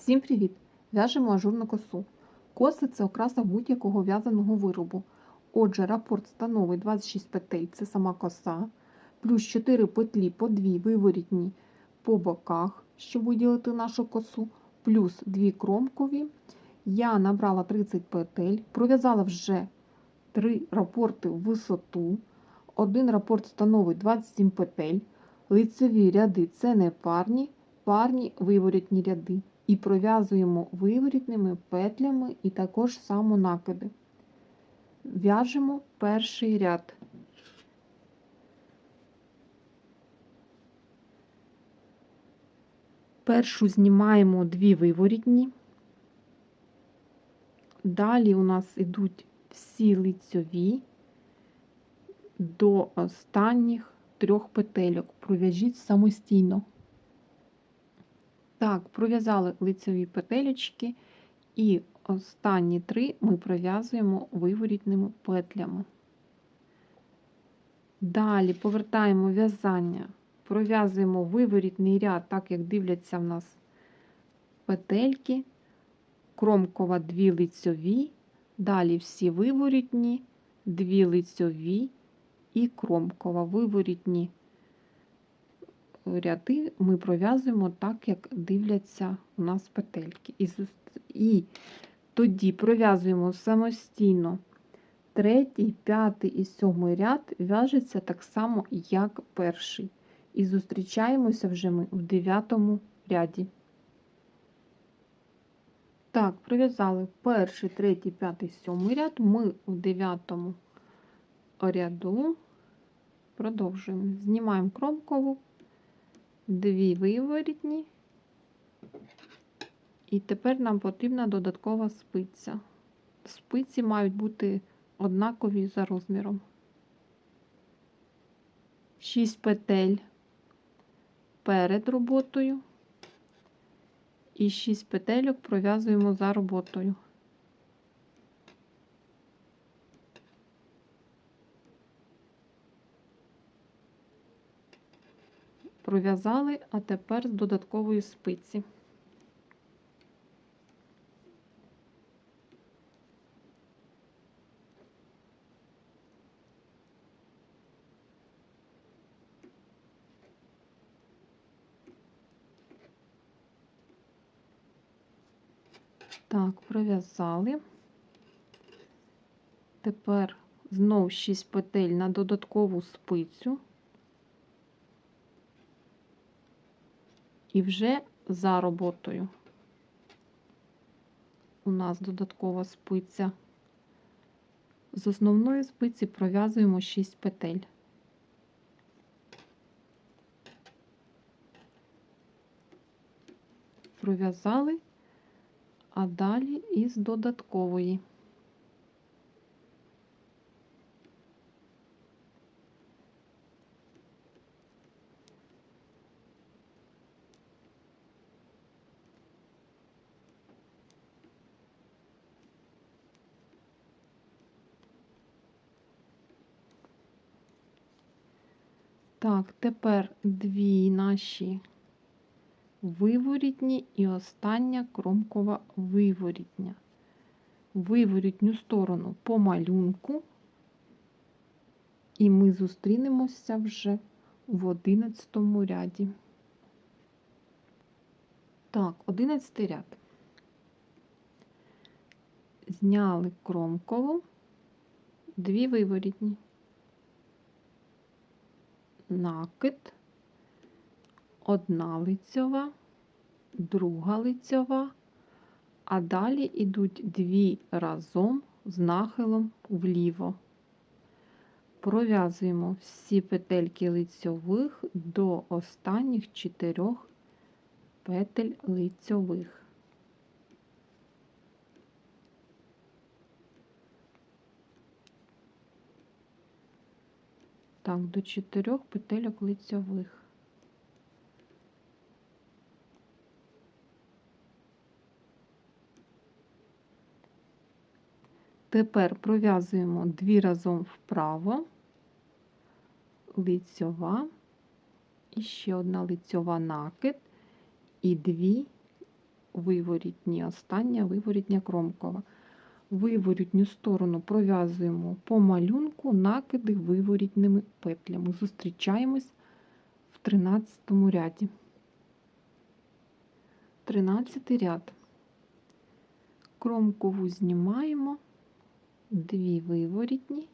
Всім привіт! В'яжемо ажурну косу. Коси це окраса будь-якого в'язаного виробу. Отже, рапорт становить 26 петель, це сама коса, плюс 4 петлі по 2 виворітні по боках, щоб виділити нашу косу, плюс 2 кромкові. Я набрала 30 петель, пров'язала вже 3 рапорти в висоту. Один рапорт становить 27 петель. Лицеві ряди це не парні, парні виворітні ряди. І пров'язуємо виворітними петлями і також само накиди. В'яжемо перший ряд. Першу знімаємо дві виворітні. Далі у нас йдуть всі лицьові до останніх трьох петельок. Пров'яжіть самостійно. Так, пров'язали лицеві петелечки, і останні три ми пров'язуємо виворітними петлями. Далі повертаємо в'язання, пров'язуємо виворітний ряд, так як дивляться в нас петельки, кромкова дві лицьові, далі всі виворітні, дві лицьові. І кромкова виворітні ряди ми пров'язуємо так, як дивляться у нас петельки. І, і тоді пров'язуємо самостійно третій, п'ятий і сьомий ряд в'яжеться так само, як перший. І зустрічаємося вже ми в дев'ятому ряді. Так, пров'язали перший, третій, п'ятий, сьомий ряд. Ми в дев'ятому ряду продовжуємо. Знімаємо кромкову дві виворітні, і тепер нам потрібна додаткова спиця. Спиці мають бути однакові за розміром. 6 петель перед роботою і 6 петельок пров'язуємо за роботою. Пров'язали, а тепер з додаткової спиці. Так, пров'язали. Тепер знов 6 петель на додаткову спицю. І вже за роботою у нас додаткова спиця. З основної спиці пров'язуємо 6 петель. Пров'язали, а далі із додаткової. Так, тепер дві наші виворітні і остання кромкова виворітня. Виворітню сторону по малюнку, і ми зустрінемося вже в одинадцятому ряді. Так, одинадцятий ряд. Зняли кромкову, дві виворітні накид, одна лицьова, друга лицьова, а далі йдуть дві разом з нахилом вліво. Пров'язуємо всі петельки лицьових до останніх чотирьох петель лицьових. Так, до чотирьох петельок лицьових. Тепер пров'язуємо дві разом вправо, лицьова, і ще одна лицьова накид, і дві виворітні, остання виворітня кромкова. Виворітню сторону пров'язуємо по малюнку накиди виворітними петлями. Зустрічаємось в 13 ряді. 13 ряд. Кромкову знімаємо, дві виворітні.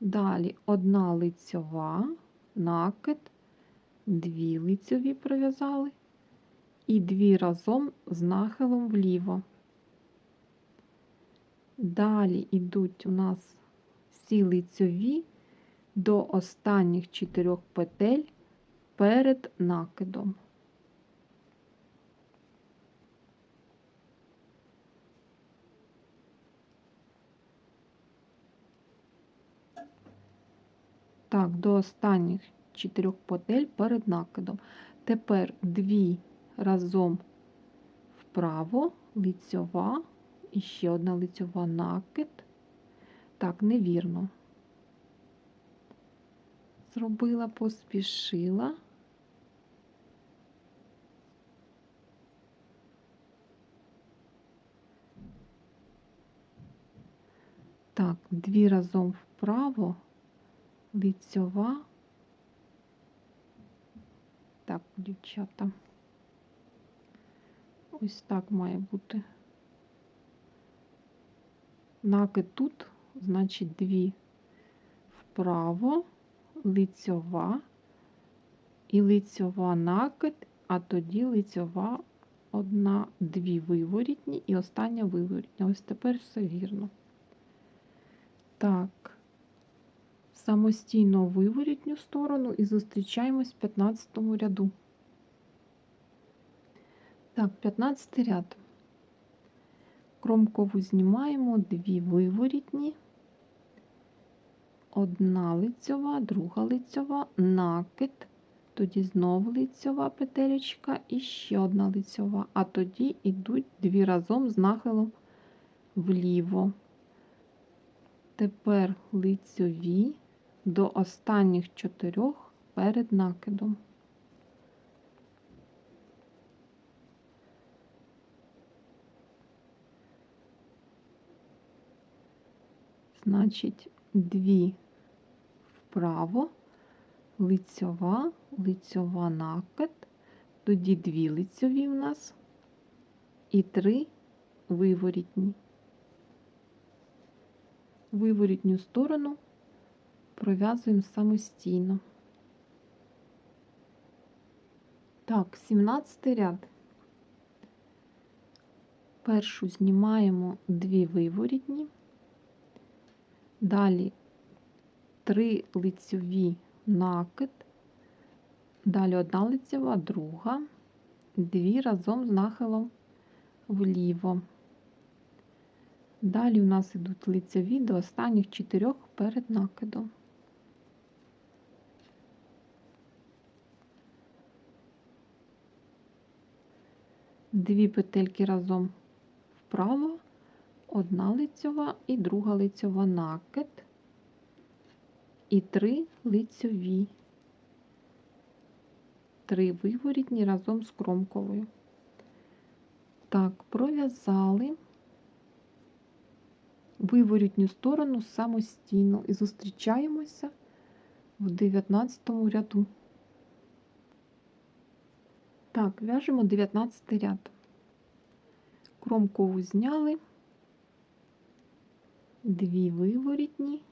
Далі одна лицьова, накид, дві лицьові пров'язали і дві разом з нахилом вліво. Далі йдуть у нас всі лицьові до останніх чотирьох петель перед накидом. Так, до останніх чотирьох петель перед накидом. Тепер дві разом вправо, лицьова, і ще одна лицьова накид. Так, невірно. Зробила, поспішила. Так, дві разом вправо, лицьова. Так, дівчата. Ось так має бути. Накид тут, значить, дві вправо, лицьова і лицьова накид, а тоді лицьова одна, дві виворітні і остання виворітня. Ось тепер все вірно. Так, самостійно виворітню сторону і зустрічаємось в 15 ряду. Так, 15 ряд. Кромкову знімаємо, дві виворітні, одна лицьова, друга лицьова, накид, тоді знову лицьова петелечка і ще одна лицьова, а тоді йдуть дві разом з нахилом вліво. Тепер лицьові до останніх чотирьох перед накидом. Значить, дві вправо, лицьова, лицьова накид, тоді дві лицьові в нас і три виворітні. Виворітню сторону пров'язуємо самостійно. Так, 17 ряд. Першу знімаємо дві виворітні. Далі три лицьові накид, далі одна лицьова, друга, дві разом з нахилом вліво. Далі у нас йдуть лицьові до останніх чотирьох перед накидом. Дві петельки разом вправо одна лицьова і друга лицьова накид, і три лицьові, три виворітні разом з кромковою. Так, пров'язали виворітню сторону самостійно і зустрічаємося в 19 ряду. Так, в'яжемо 19 ряд. Кромкову зняли дві виворітні,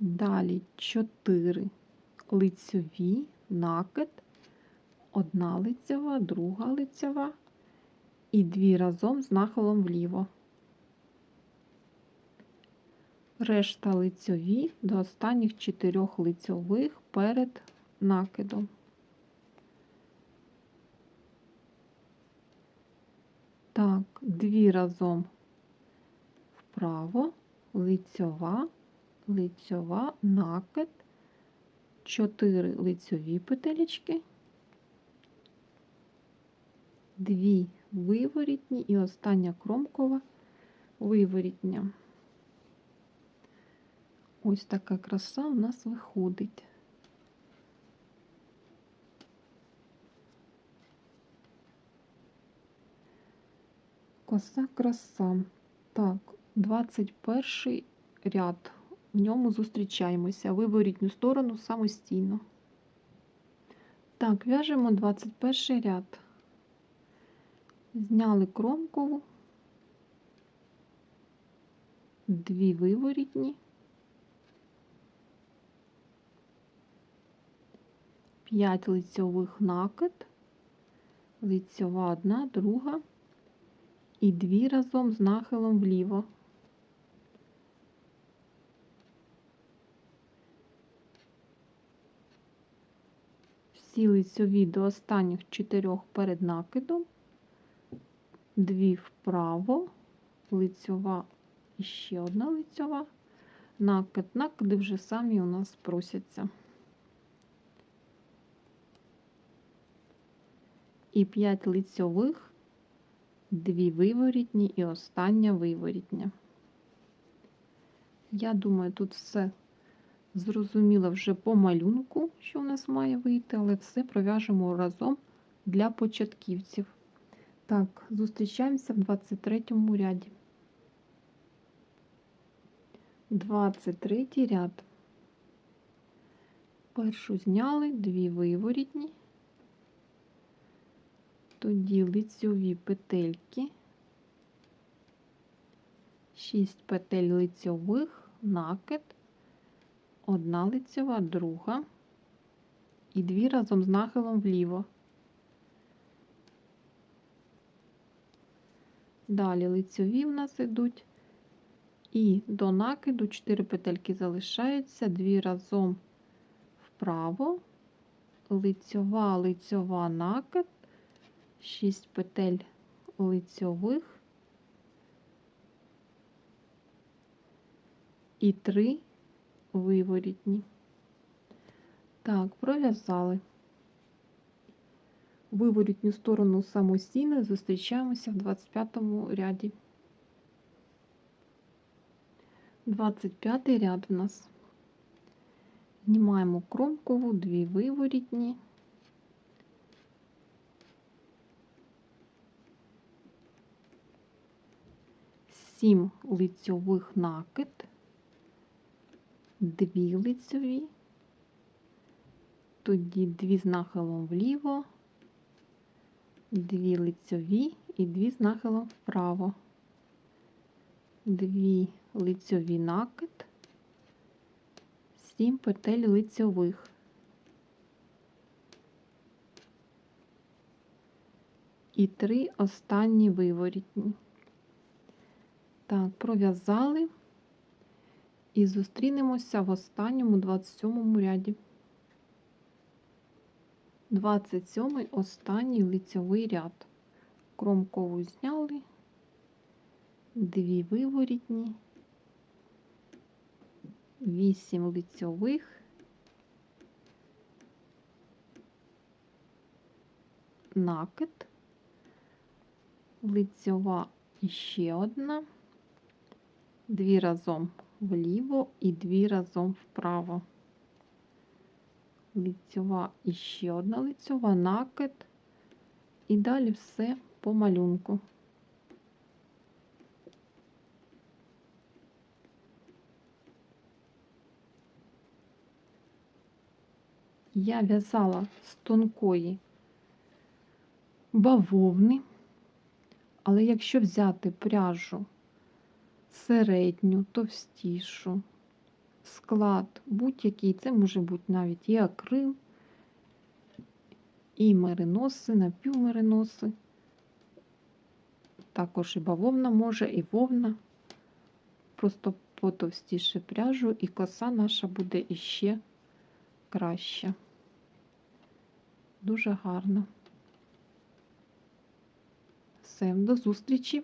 далі чотири лицьові, накид, одна лицьова, друга лицьова і дві разом з нахилом вліво. Решта лицьові до останніх чотирьох лицьових перед накидом. Так, дві разом вправо, лицьова, лицьова, накид, 4 лицьові петелечки, 2 виворітні і остання кромкова виворітня. Ось така краса у нас виходить. Коса краса. Так, 21 ряд. В ньому зустрічаємося. Виворітню сторону самостійно. Так, в'яжемо 21 ряд. Зняли кромкову, дві виворітні, п'ять лицьових накид, лицьова одна, друга і дві разом з нахилом вліво. Лицьові до останніх чотирьох перед накидом, дві вправо, лицьова і ще одна лицьова, накид, накиди вже самі у нас просяться. І 5 лицьових, дві виворітні і остання виворітня. Я думаю, тут все зрозуміло вже по малюнку, що у нас має вийти, але все пров'яжемо разом для початківців. Так, зустрічаємося в 23 ряді. 23 ряд. Першу зняли, дві виворітні, тоді лицьові петельки, 6 петель лицьових, накид, одна лицьова, друга. І дві разом з нахилом вліво. Далі лицьові в нас ідуть. І до накиду 4 петельки залишаються, 2 разом вправо, лицьова, лицьова накид, 6 петель лицьових. І 3 виворітні. Так, пров'язали. Виворітню сторону самостійно зустрічаємося в 25 ряді. 25 ряд в нас. Знімаємо кромкову, дві виворітні. Сім лицьових накид, дві лицьові, тоді дві з нахилом вліво, дві лицьові і дві з нахилом вправо, дві лицьові накид, 7 петель лицьових. І три останні виворітні. Так, пров'язали і зустрінемося в останньому 27 ряді. 27 останній лицьовий ряд. Кромкову зняли, дві виворітні. 8 лицьових, накид, лицьова ще одна, дві разом вліво і дві разом вправо. Лицьова і ще одна лицьова, накид, і далі все по малюнку. я в'язала з тонкої бавовни, але якщо взяти пряжу середню, товстішу, склад будь-який, це може бути навіть і акрил, і мериноси, напівмериноси, також і бавовна може, і вовна, просто потовстіше пряжу, і коса наша буде іще краща. Дуже гарно. Все, до зустрічі!